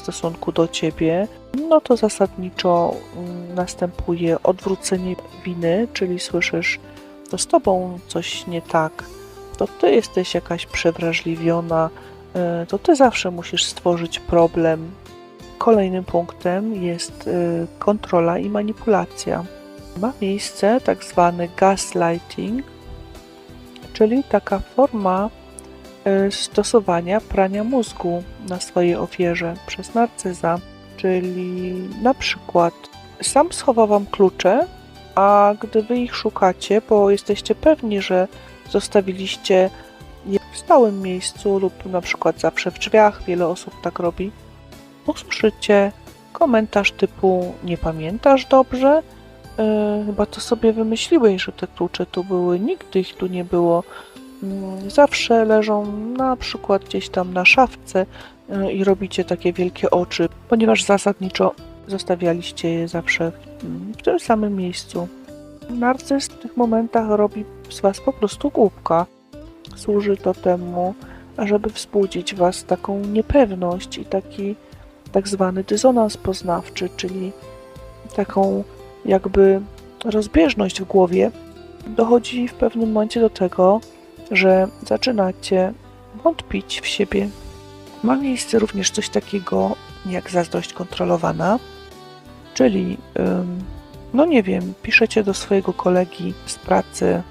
stosunku do ciebie, no to zasadniczo mm, następuje odwrócenie winy, czyli słyszysz, to z tobą coś nie tak, to ty jesteś jakaś przewrażliwiona, y, to ty zawsze musisz stworzyć problem. Kolejnym punktem jest y, kontrola i manipulacja. Ma miejsce tak zwany gaslighting, czyli taka forma stosowania prania mózgu na swojej ofierze przez narcyza. Czyli na przykład sam schowa wam klucze, a gdy wy ich szukacie, bo jesteście pewni, że zostawiliście je w stałym miejscu lub na przykład zawsze w drzwiach, wiele osób tak robi, usłyszycie komentarz typu nie pamiętasz dobrze? Yy, chyba to sobie wymyśliłeś, że te klucze tu były, nigdy ich tu nie było. Yy, zawsze leżą na przykład gdzieś tam na szafce yy, i robicie takie wielkie oczy, ponieważ zasadniczo zostawialiście je zawsze w, w tym samym miejscu. Narcyz w tych momentach robi z was po prostu głupka. Służy to temu, ażeby wzbudzić was taką niepewność i taki tak zwany dysonans poznawczy, czyli taką jakby rozbieżność w głowie. Dochodzi w pewnym momencie do tego, że zaczynacie wątpić w siebie. Ma miejsce również coś takiego jak zazdrość kontrolowana, czyli no nie wiem, piszecie do swojego kolegi z pracy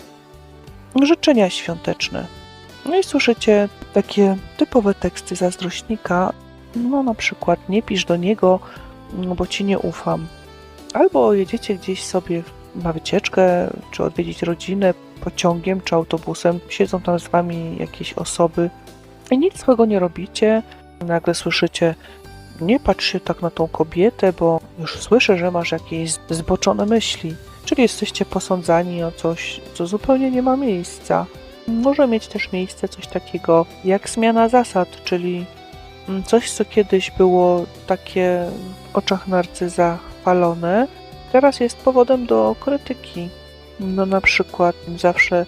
życzenia świąteczne. No i słyszycie takie typowe teksty zazdrośnika, no na przykład nie pisz do niego, no bo ci nie ufam. Albo jedziecie gdzieś sobie na wycieczkę, czy odwiedzić rodzinę pociągiem, czy autobusem, siedzą tam z wami jakieś osoby i nic złego nie robicie. Nagle słyszycie, nie patrz się tak na tą kobietę, bo już słyszę, że masz jakieś zboczone myśli. Czyli jesteście posądzani o coś, co zupełnie nie ma miejsca. Może mieć też miejsce coś takiego jak zmiana zasad, czyli coś, co kiedyś było takie w oczach narcyza chwalone, teraz jest powodem do krytyki. No na przykład zawsze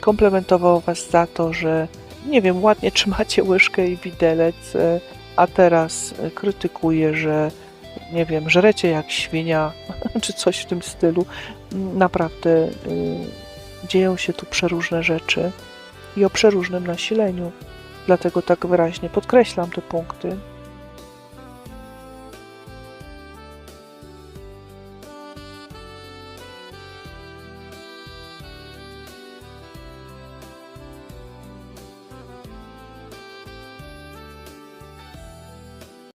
komplementował was za to, że nie wiem, ładnie trzymacie łyżkę i widelec, e, a teraz krytykuje, że nie wiem, żrecie jak świnia, czy coś w tym stylu. Naprawdę y, dzieją się tu przeróżne rzeczy i o przeróżnym nasileniu. Dlatego tak wyraźnie podkreślam te punkty.